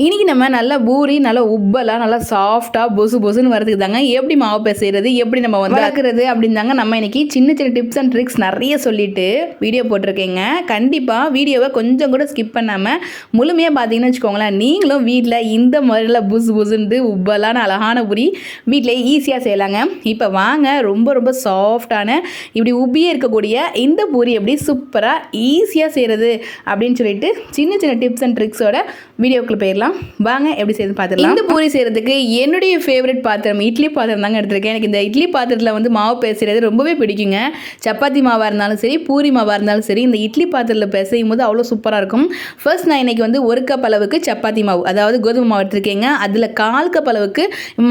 இன்றைக்கி நம்ம நல்லா பூரி நல்லா உப்பலாக நல்லா சாஃப்டாக பொசு பொசுன்னு வரதுக்கு தாங்க. எப்படி மாவு பிசைறது எப்படி நம்ம வந்து வளர்க்குறது அப்படின்னு தாங்க நம்ம இன்னைக்கு சின்ன சின்ன டிப்ஸ் அண்ட் ட்ரிக்ஸ் நிறைய சொல்லிட்டு வீடியோ போட்டிருக்கேங்க. கண்டிப்பாக வீடியோவை கொஞ்சம் கூட ஸ்கிப் பண்ணாமல் முழுமையாக பார்த்தீங்கன்னு வச்சுக்கோங்களேன். நீங்களும் வீட்டில் இந்த மாதிரிலாம் புசு புசுந்து உப்பலான அழகான பூரி வீட்டில் ஈஸியாக செய்யலாங்க. இப்போ வாங்க ரொம்ப ரொம்ப சாஃப்டான இப்படி உப்பியே இருக்கக்கூடிய இந்த பூரி எப்படி சூப்பராக ஈஸியாக செய்கிறது அப்படின்னு சொல்லிட்டு சின்ன சின்ன டிப்ஸ் அண்ட் ட்ரிக்ஸோட வீடியோக்குள்ள போயிடலாம். வாங்க எப்படி செய்யுது பார்த்துடலாம். இந்த பூரி செய்கிறதுக்கு என்னுடைய ஃபேவரட் பாத்திரம் இட்லி பாத்திரம் தாங்க எடுத்திருக்கேன். எனக்கு இந்த இட்லி பாத்திரத்தில் வந்து மாவு பேசுகிறது ரொம்பவே பிடிக்குங்க. சப்பாத்தி மாவாக இருந்தாலும் சரி பூரி மாவாக இருந்தாலும் சரி இந்த இட்லி பாத்திரத்தில் பேசையும் போது அவ்வளோ சூப்பராக இருக்கும். ஃபர்ஸ்ட் நான் இன்னைக்கு வந்து ஒரு கப் அளவுக்கு சப்பாத்தி மாவு அதாவது கோதுமை மாவு எடுத்திருக்கேங்க. அதில் கால் கப் அளவுக்கு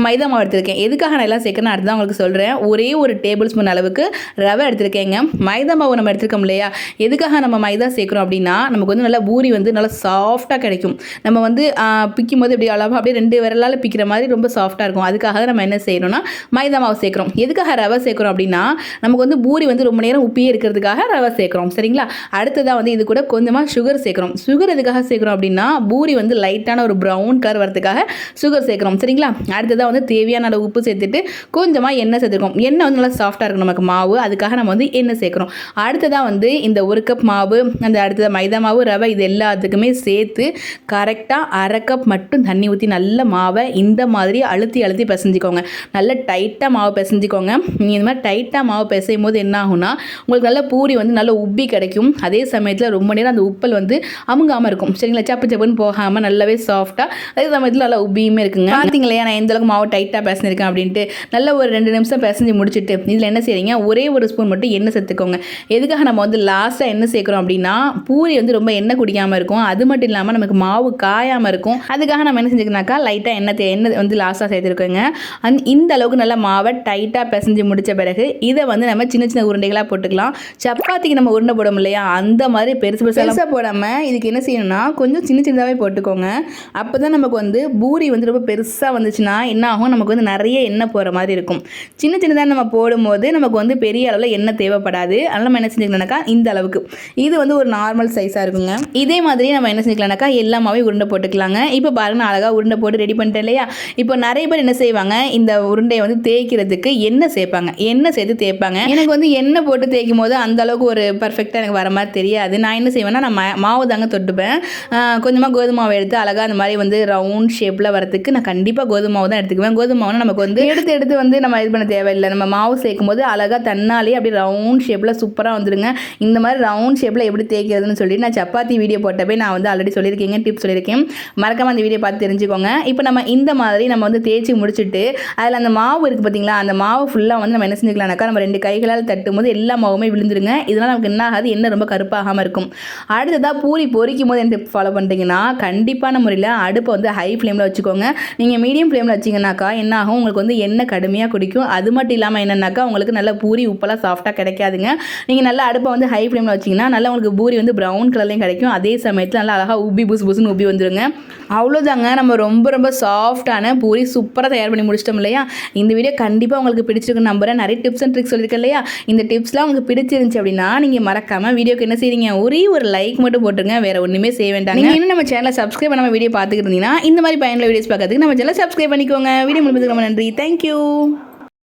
மைதா மாவு எடுத்திருக்கேன். எதுக்காக நான் எல்லாம் சேர்க்கணும் அடுத்து உங்களுக்கு சொல்கிறேன் ஒரே ஒரு டேபிள் ஸ்பூன் அளவுக்கு ரவை எடுத்திருக்கேங்க. மைதா மாவு நம்ம எடுத்திருக்கோம் இல்லையா? எதுக்காக நம்ம மைதா சேர்க்குறோம் அப்படின்னா நமக்கு வந்து நல்லா பூரி வந்து நல்லா சாஃப்டாக கிடைக்கும். நம்ம வந்து பிக்கும் போது இப்படி அளவாக அப்படியே ரெண்டு விரலால் பிக்கிற மாதிரி ரொம்ப சாஃப்டாக இருக்கும். அதுக்காக நம்ம என்ன செய்யணும்னா மைதா மாவு சேர்க்குறோம். எதுக்காக ரவை சேர்க்குறோம் அப்படின்னா நமக்கு வந்து பூரி வந்து ரொம்ப நேரம் உப்பியே இருக்கிறதுக்காக ரவை சேர்க்குறோம். சரிங்களா? அடுத்ததாக வந்து இது கூட கொஞ்சமாக சுகர் சேர்க்குறோம். சுகர் எதுக்காக சேர்க்குறோம் அப்படின்னா பூரி வந்து லைட்டான ஒரு ப்ரௌன் கலர் வரதுக்காக சுகர் சேர்க்குறோம். சரிங்களா? அடுத்ததாக வந்து தேவையான அளவு உப்பு சேர்த்துட்டு கொஞ்சமாக எண்ணெய் சேர்த்துருக்கோம் எண்ணெய் வந்து நல்லா சாஃப்டாக இருக்கும் நமக்கு மாவு. அதுக்காக நம்ம வந்து எண்ணெய் சேர்க்குறோம். அடுத்ததாக வந்து இந்த ஒரு கப் மாவு அந்த அடுத்ததாக மைதா மாவு ரவை இது எல்லாத்துக்குமே சேர்த்து கரெக்டாக அரை கப் மட்டும் தண்ணி ஊற்றி நல்ல மாவை இந்த மாதிரி அழுத்தி அழுத்தி பிசைஞ்சிக்கோங்க. நல்ல டைட்டாக மாவு பிசைஞ்சிக்கோங்க. நீங்கள் இந்த மாதிரி டைட்டாக மாவு பிசையும் போது என்ன ஆகும்னா உங்களுக்கு நல்ல பூரி வந்து நல்ல உப்பி கிடைக்கும். அதே சமயத்தில் ரொம்ப நேரம் அந்த உப்பல் வந்து அமுங்காமல் இருக்கும். சரிங்களா? சப்பு சப்புன்னு போகாமல் நல்லாவே சாஃப்டாக அதே சமயத்தில் நல்லா உப்பியுமே இருக்குங்க. பார்த்தீங்களா நான் எந்தளவுக்கு மாவு டைட்டாக பிசைஞ்சிருக்கேன் அப்படின்ட்டு. நல்ல ஒரு ரெண்டு நிமிஷம் பிசைஞ்சு முடிச்சுட்டு இதில் என்ன செய்கிறீங்க ஒரே ஒரு ஸ்பூன் மட்டும் எண்ணெய் சேர்த்துக்கோங்க. எதுக்காக நம்ம வந்து லாஸ்ட்டாக என்ன சேர்க்குறோம் அப்படின்னா பூரி வந்து ரொம்ப எண்ணெய் குடிக்காமல் இருக்கும். அது மட்டும் இல்லாமல் நமக்கு மாவு காயாமல் இருக்கும். இருக்கும். அதுக்காக நம்ம என்ன செஞ்சுக்கனாக்கா லைட்டாக எண்ணெய் எண்ணெய் வந்து லாஸ்ட்டாக சேர்த்துருக்கோங்க. அந் இந்த அளவுக்கு நல்லா மாவை டைட்டாக பிசைஞ்சு முடித்த பிறகு இதை வந்து நம்ம சின்ன சின்ன உருண்டைகளாக போட்டுக்கலாம். சப்பாத்திக்கு நம்ம உருண்டை போடும் இல்லையா? அந்த மாதிரி பெருசு பெருசாக போடாமல் இதுக்கு என்ன செய்யணும்னா கொஞ்சம் சின்ன சின்னதாகவே போட்டுக்கோங்க. அப்போ தான் நமக்கு வந்து பூரி வந்து ரொம்ப பெருசாக வந்துச்சுன்னா என்ன ஆகும்? நமக்கு வந்து நிறைய எண்ணெய் போகிற மாதிரி இருக்கும். சின்ன சின்னதாக நம்ம போடும்போது நமக்கு வந்து பெரிய அளவில் எண்ணெய் தேவைப்படாது. அதனால் நம்ம என்ன செஞ்சுக்கலாம்னாக்கா இந்த அளவுக்கு. இது வந்து ஒரு நார்மல் சைஸாக இருக்குங்க. இதே மாதிரி நம்ம என்ன செஞ்சுக்கலாம்னாக்கா எல்லாமே உருண்டை போட்டுக்கலாங்க இப்போ பாருங்க அழகாக உருண்டை போட்டு ரெடி பண்ணிட்டேன் இல்லையா? இப்போ நிறைய பேர் என்ன செய்வாங்க? இந்த உருண்டையை வந்து தேய்க்கிறதுக்கு எண்ணெய் சேர்ப்பாங்க. எண்ணெய் சேர்த்து தேய்ப்பாங்க. எனக்கு வந்து எண்ணெய் போட்டு தேய்க்கும் போது அந்த அளவுக்கு ஒரு பர்ஃபெக்டாக எனக்கு வர மாதிரி தெரியாது. நான் என்ன செய்வேன்னா நான் மா- மாவு தாங்க தொட்டுப்பேன். கொஞ்சமாக கோதுமை மாவு எடுத்து அழகாக அந்த மாதிரி வந்து ரவுண்ட் ஷேப்பில் வரதுக்கு நான் கண்டிப்பாக கோதுமை மாவு தான் எடுத்துக்குவேன். கோதுமை மாவுனா நமக்கு வந்து எடுத்து எடுத்து வந்து நம்ம இது பண்ண தேவையில்லை. நம்ம மாவு சேர்க்கும் போது அழகாக தன்னாலே அப்படியே ரவுண்ட் ஷேப்பில் சூப்பராக வந்துடுங்க இந்த மாதிரி ரவுண்ட் ஷேப்பில் எப்படி தேய்க்கிறதுன்னு சொல்லி நான் சப்பாத்தி வீடியோ போட்டப்பே நான் வந்து ஆல்ரெடி சொல்லியிருக்கேங்க டிப்ஸ் சொல்லியிருக்கேன். மறக்காம அந்த வீடியோ பார்த்து தெரிஞ்சுக்கோங்க. இப்போ நம்ம இந்த மாதிரி நம்ம வந்து தேய்ச்சி முடிச்சுட்டு அதில் அந்த மாவு இருக்குது பார்த்தீங்களா அந்த மாவு ஃபுல்லாக வந்து நம்ம என்ன செஞ்சுக்கலாம்னாக்கா நம்ம ரெண்டு கைகளால் தட்டும் போது எல்லா மாவுமே விழுந்துருங்க. இதனால் நமக்கு என்ன ஆகாது என்ன ரொம்ப கருப்பாகாமல் இருக்கும். அடுத்ததாக பூரி பொரிக்கும் போது என்ன ஃபாலோ பண்ணுறீங்கன்னா கண்டிப்பான முறையில் அடுப்பை வந்து ஹை ஃப்ளேமில் வச்சுக்கோங்க. நீங்கள் மீடியம் ஃப்ளேமில் வச்சிங்கனாக்கா என்ன ஆகும் உங்களுக்கு வந்து எண்ணெய் கடுமையாக குடிக்கும் அது மட்டும் இல்லாமல் என்னென்னாக்கா உங்களுக்கு நல்ல பூரி உப்பெல்லாம் சாஃப்டாக கிடைக்காதுங்க. நீங்கள் நல்லா அடுப்பை வந்து ஹை ஃப்ளேமில் வச்சிங்கன்னா நல்லா உங்களுக்கு பூரி வந்து ப்ரௌன் கலர்லேயும் கிடைக்கும். அதே சமயத்தில் நல்லா அழகாக உப்பி புஸ் புஸ்னு உப்பி வந்துடுங்க அவ்வளோதாங்க நம்ம ரொம்ப ரொம்ப சாஃப்டான பூரி சூப்பராக தயார் பண்ணி முடிச்சிட்டோம் இல்லையா? இந்த வீடியோ கண்டிப்பாக உங்களுக்கு பிடிச்சிருக்கு நம்புறேன். நிறைய டிப்ஸ் அண்ட் ட்ரிக்ஸ் சொல்லியிருக்கேன் இல்லையா? இந்த டிப்ஸ்லாம் உங்களுக்கு பிடிச்சிருந்துச்சு அப்படின்னா நீங்கள் மறக்காமல் வீடியோக்கு என்ன செய்றீங்க? ஒரே ஒரு லைக் மட்டும் போட்டுருங்க. வேற ஒன்றுமே செய்ய வேண்டாம் நீங்கள் இன்னும் நம்ம சேனலை சப்ஸ்கிரைப் பண்ணாம வீடியோ பார்த்துக்கிட்டு இருந்தீங்கன்னா இந்த மாதிரி பயனுள்ள வீடியோஸ் பார்க்கறதுக்கு நம்ம சேனலை சப்ஸ்கிரைப் பண்ணிக்கோங்க. வீடியோ முடிப்பதுக்கு ரொம்ப நன்றி. தேங்க்யூ